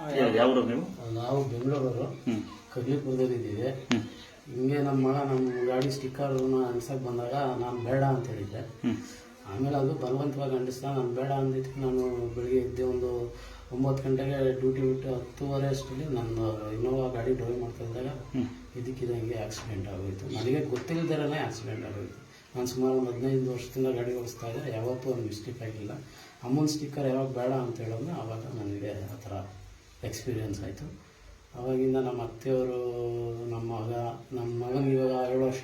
ನೀವು? ನಾವು ಬೆಂಗಳೂರವರು. ಕಗ್ಲಿಪುರದಲ್ಲಿ ಇದ್ದೀವಿ. ಹಿಂಗೆ ನಮ್ಮ ಮಗ ನಮ್ಮ ಗಾಡಿ ಸ್ಟಿಕ್ಕರ್ನ ಅನ್ಸಕ್ಕೆ ಬಂದಾಗ ನಾನು ಬೇಡ ಅಂತ ಹೇಳಿದ್ದೆ. ಆಮೇಲೆ ಅದು ಬಲವಂತವಾಗಿ ಅಂಡಿಸ್ತಾ ನಾನು ಬೇಡ ಅಂದಿದ್ದಕ್ಕೆ ನಾನು ಬೆಳಿಗ್ಗೆ ಎದ್ದೆ ಒಂದು ಒಂಬತ್ತು ಗಂಟೆಗೆ ಡ್ಯೂಟಿ ಬಿಟ್ಟು ಹತ್ತುವರೆ ಅಷ್ಟರಲ್ಲಿ ನನ್ನ ಇನ್ನೋವಾ ಗಾಡಿ ಡ್ರೈವ್ ಮಾಡ್ತಾ ಇದ್ದಾಗ ಇದಕ್ಕಿದಂಗೆ ಆಕ್ಸಿಡೆಂಟ್ ಆಗೋಯಿತು. ನನಗೆ ಗೊತ್ತಿಲ್ಲದಿರನೇ ಆಕ್ಸಿಡೆಂಟ್ ಆಗೋಯಿತು. ನಾನು ಸುಮಾರು ಒಂದು ಹದಿನೈದು ವರ್ಷದಿಂದ ಗಾಡಿ ಓಡಿಸ್ತಾ ಇದ್ದೆ. ಯಾವತ್ತೂ ಒಂದು ಮಿಸ್ಟೇಕ್ ಆಗಿಲ್ಲ. ಅಮ್ಮನ ಸ್ಟಿಕ್ಕರ್ ಯಾವಾಗ ಬೇಡ ಅಂತ ಹೇಳೋದು ಆವಾಗ ನನಗೆ ಆ ಥರ ಎಕ್ಸ್ಪೀರಿಯನ್ಸ್ ಆಯಿತು. ಅವಾಗಿಂದ ನಮ್ಮ ಅತ್ತೆಯವರು ನಮ್ಮ ಮಗ ನಮ್ಮ ಮಗನಿಗೆ ಇವಾಗ ಏಳು ವರ್ಷ.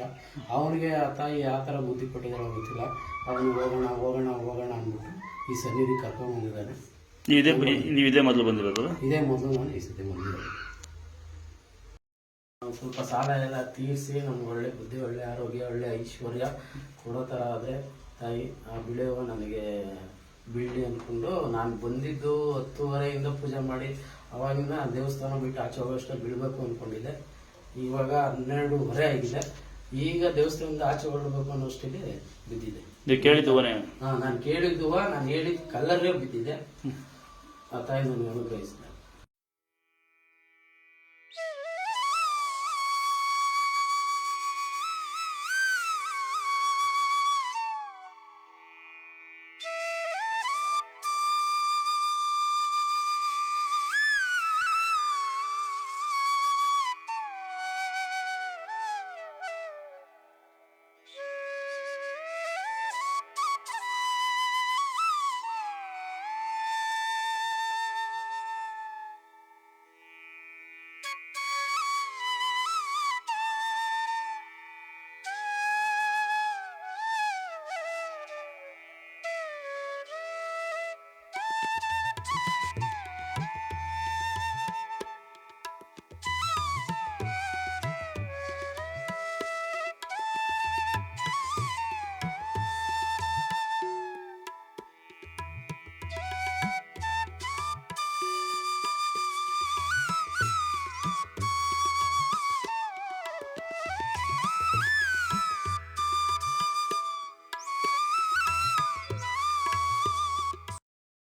ಅವನಿಗೆ ಆ ತಾಯಿ ಯಾವ ಥರ ಬುದ್ಧಿ ಕೊಟ್ಟಿದ್ದಾರೋ ಗೊತ್ತಿಲ್ಲ. ಅವನು ಹೋಗೋಣ ಹೋಗೋಣ ಹೋಗೋಣ ಅಂದ್ಬಿಟ್ಟು ಈ ಸನ್ನಿಧಿ ಕರ್ಕೊಂಡ್ಬಂದಿದ್ದಾನೆ ನೀವು ಇದೇ ನೀವು ಇದೇ ಮೊದಲು ಬಂದಿರೋದು? ಇದೇ ಮೊದಲು ನಾನು ಈ ಸತಿ ಬಂದಿರೋದು. ನಾವು ಸ್ವಲ್ಪ ಸಾಲ ಎಲ್ಲ ತೀರಿಸಿ ನಮ್ಗೆ ಒಳ್ಳೆ ಬುದ್ಧಿ ಒಳ್ಳೆ ಆರೋಗ್ಯ ಒಳ್ಳೆ ಐಶ್ವರ್ಯ ಕೊಡೋ ಥರ ಆದರೆ ತಾಯಿ ಆ ಬಿಳೆಯುವ ನನಗೆ ಬೀಳಿ ಅಂದ್ಕೊಂಡು ನಾನು ಬಂದಿದ್ದು ಹತ್ತುವರೆಯಿಂದ ಪೂಜೆ ಮಾಡಿ ಅವಾಗಿಂದ ದೇವಸ್ಥಾನ ಬಿಟ್ಟು ಆಚೆ ಹೋಗೋಷ್ಟು ಬೀಳಬೇಕು ಅಂದ್ಕೊಂಡಿದ್ದೆ ಇವಾಗ ಹನ್ನೆರಡೂವರೆ ಆಗಿದೆ. ಈಗ ದೇವಸ್ಥಾನದಿಂದ ಆಚೆ ಹೊರಡಬೇಕು ಅನ್ನೋಷ್ಟಿಗೆ ಬಿದ್ದಿದೆ. ನೀವು ಕೇಳಿದ್ದು ಮನೆ ಹಾಂ ನಾನು ಕೇಳಿದ್ದುವ ನಾನು ಹೇಳಿದ ಕಲ್ಲರೇ ಬಿದ್ದಿದೆ. ಆ ತಾಯಿ ನನಗೆ ಅನುಗ್ರಹಿಸಿದೆ